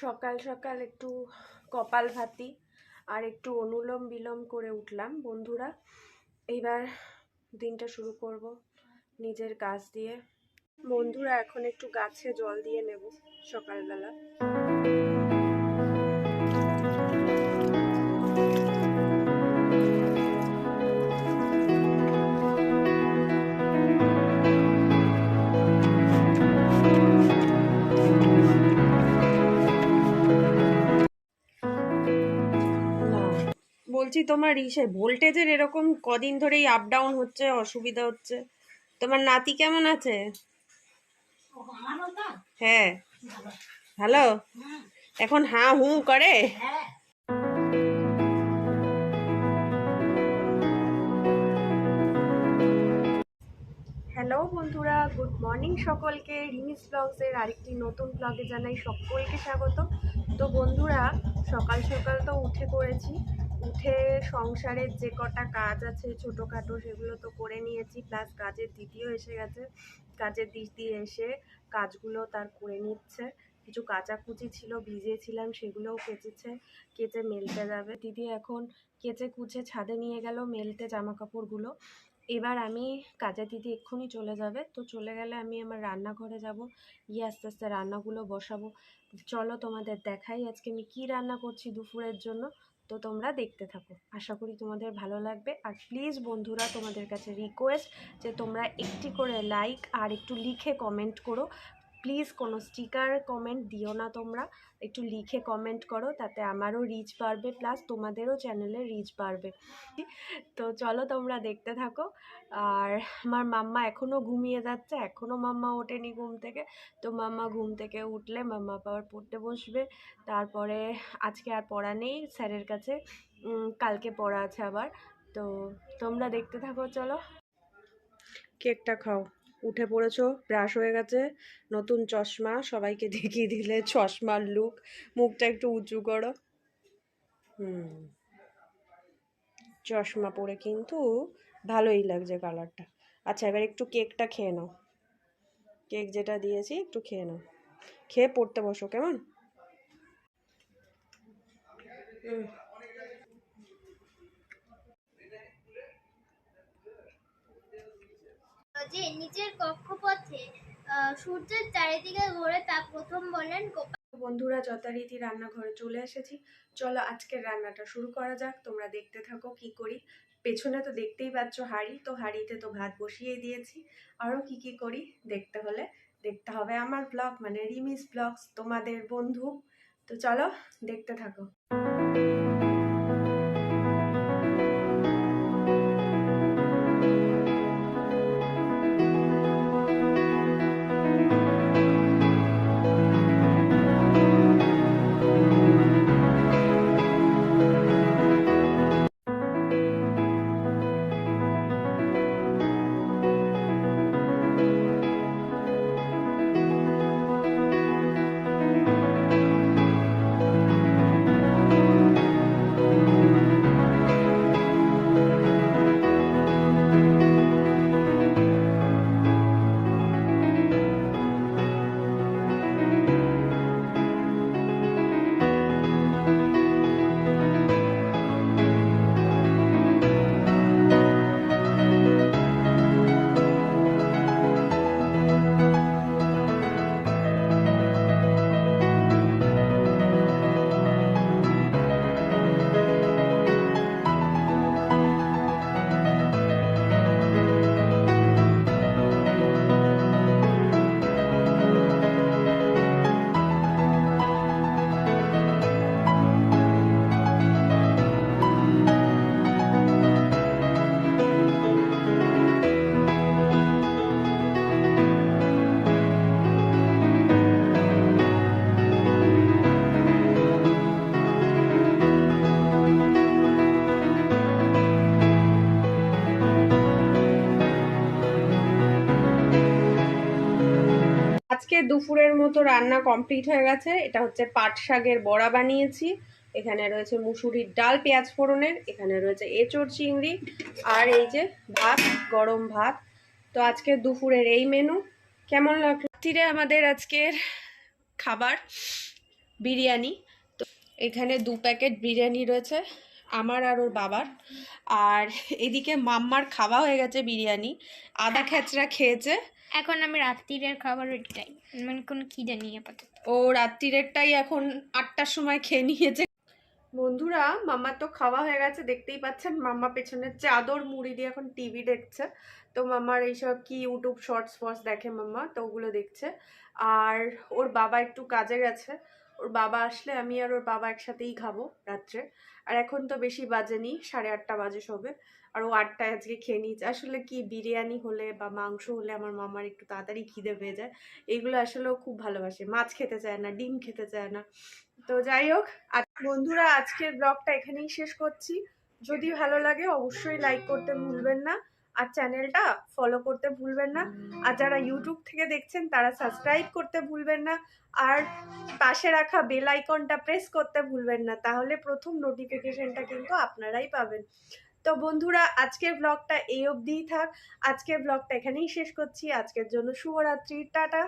সকাল সকাল একটু কপাল ভাতি আর একটু অনুলোম বিলোম করে উঠলাম। বন্ধুরা, এইবার দিনটা শুরু করব নিজের কাজ দিয়ে। বন্ধুরা, এখন একটু গাছে জল দিয়ে নেব সকালবেলা। বলছি, তোমার ইসে ভোল্টেজের এরকম কদিন ধরেই আপ ডাউন হচ্ছে, অসুবিধা হচ্ছে। তোমার নাতি কেমন আছে? হ্যাঁ। হ্যালো এখন হাঁ হু করে? হ্যালো বন্ধুরা, গুড মর্নিং সকলকে। রিমিস ব্লগসের আরেকটি নতুন ব্লগে জানাই সকলকে স্বাগত। তো বন্ধুরা, সকাল সকাল তো উঠে পড়েছি। উঠে সংসারের যে কটা কাজ আছে, ছোটোখাটো সেগুলো তো করে নিয়েছি প্লাস কাজের দিদিও এসে গেছে। কাজের দিদি এসে কাজগুলো তার করে নিচ্ছে। কিছু কাচাকুচি ছিল, ভিজিয়েছিলাম, সেগুলোও কেচেছে, কেচে মেলতে যাবে। দিদি এখন কেচে কুচে ছাদে নিয়ে গেল, মেলতে জামা কাপড়গুলো এবার আমি কাজের দিদি এক্ষুনি চলে যাবে। তো চলে গেলে আমি আমার রান্নাঘরে যাব। গিয়ে আস্তে আস্তে রান্নাগুলো বসাবো। চলো তোমাদের দেখাই আজকে আমি কি রান্না করছি দুপুরের জন্য। তো তোমরা দেখতে থাকো। আশা করি তোমাদের ভালো লাগবে। আর প্লিজ বন্ধুরা, তোমাদের কাছে রিকোয়েস্ট যে তোমরা একটি করে লাইক আর একটু লিখে কমেন্ট করো। প্লিজ কোনো স্টিকার কমেন্ট দিও না তোমরা। একটু লিখে কমেন্ট করো, তাতে আমারও রিচ বাড়বে প্লাস তোমাদেরও চ্যানেলে রিচ বাড়বে। তো চলো তোমরা দেখতে থাকো। আর আমার মাম্মা এখনও ঘুমিয়ে যাচ্ছে এখনও মাম্মা ওঠেনি ঘুম থেকে। তো মাম্মা ঘুম থেকে উঠলে মাম্মা আবার পড়তে বসবে। তারপরে আজকে আর পড়া নেই স্যারের কাছে কালকে পড়া আছে আবার। তো তোমরা দেখতে থাকো, চলো। কেকটা খাও। উঠে পড়েছো, ব্রাশ হয়ে গেছে, নতুন চশমা, সবাইকে দেখিয়ে দিলে চশমার লুক মুখটা একটু উঁচু করো। হুম, চশমা পরে কিন্তু ভালোই লাগছে কালারটা আচ্ছা এবার একটু কেকটা খেয়ে নাও। কেক যেটা দিয়েছি, একটু খেয়ে নাও। খেয়ে পড়তে বসো, কেমন? হুম। যে নিচের কক্ষপথে সূর্যের চারিদিকে ঘোরে তা প্রথম বলেন গোপাল বন্ধুরা, যথারীতি রান্নাঘরে চলে এসেছি। চলো আজকের রান্নাটা শুরু করা যাক। তোমরা দেখতে থাকো কি করি। পেছনে তো দেখতেই পাচ্ছ হাঁড়ি। তো হাঁড়িতে তো ভাত বসিয়ে দিয়েছি। আরও কি কি করি দেখতে হলে দেখতে হবে আমার ব্লগ মানে রিমিস ব্লগস তোমাদের বন্ধু। তো চলো দেখতে থাকো। আজকে দুপুরের মতো রান্না কমপ্লিট হয়ে গেছে। এটা হচ্ছে পাট শাকের বড়া বানিয়েছি। এখানে রয়েছে মুসুরির ডাল, পেঁয়াজ ফোড়নের, এখানে রয়েছে এঁচড় চিংড়ি আর এই যে ভাত, গরম ভাত। তো আজকে দুপুরের এই মেনু কেমন লাগল? রাত্রিরে আমাদের আজকের খাবার, বিরিয়ানি। তো এখানে দু প্যাকেট বিরিয়ানি রয়েছে, আমার আর ওর বাবার। আর এদিকে মাম্মার খাওয়া হয়ে গেছে বিরিয়ানি। আদা খেচড়া খেয়েছে। এখন আমি রাত্রিরের খাবার ওইটাই। মানে কোনো খিদে নেই আপাতত। ও, রাত্রিরেরটাই এখন আটটার সময় খেয়ে নিয়েছে। বন্ধুরা মামার তো খাওয়া হয়ে গেছে, দেখতেই পাচ্ছেন মাম্মা পেছনে চাদর মুড়ি দিয়ে এখন টিভি দেখছে। তো মামার এইসব কি ইউটিউব শর্টস ফর্টস দেখে মাম্মা, তো ওগুলো দেখছে। আর ওর বাবা একটু কাজে গেছে। ওর বাবা আসলে আমি আর ওর বাবা একসাথেই খাব রাত্রে। আর এখন তো বেশি বাজেনি, সাড়ে আটটা বাজে সবে। আর ও আটটায় আজকে খেয়ে নিয়েছে। আসলে কি বিরিয়ানি হলে বা মাংস হলে আমার মামার একটু তাড়াতাড়ি খিদে পেয়ে যায়। এইগুলো আসলে খুব ভালোবাসে। মাছ খেতে চায় না, ডিম খেতে চায় না। তো যাই হোক বন্ধুরা আজকের ব্লগটা এখানেই শেষ করছি। যদি ভালো লাগে অবশ্যই লাইক করতে ভুলবেন না। আর চ্যানেলটা ফলো করতে ভুলবেন না। আর যারা ইউটিউব থেকে দেখছেন, তারা সাবস্ক্রাইব করতে ভুলবেন না। আর পাশে রাখা বেল আইকনটা প্রেস করতে ভুলবেন না। তাহলে প্রথম নোটিফিকেশনটা কিন্তু আপনারাই পাবেন। তো বন্ধুরা, আজকের ব্লগটা এই অবধিই থাক। আজকের ব্লগটা এখানেই শেষ করছি। আজকের জন্য শুভরাত্রি। টাটা।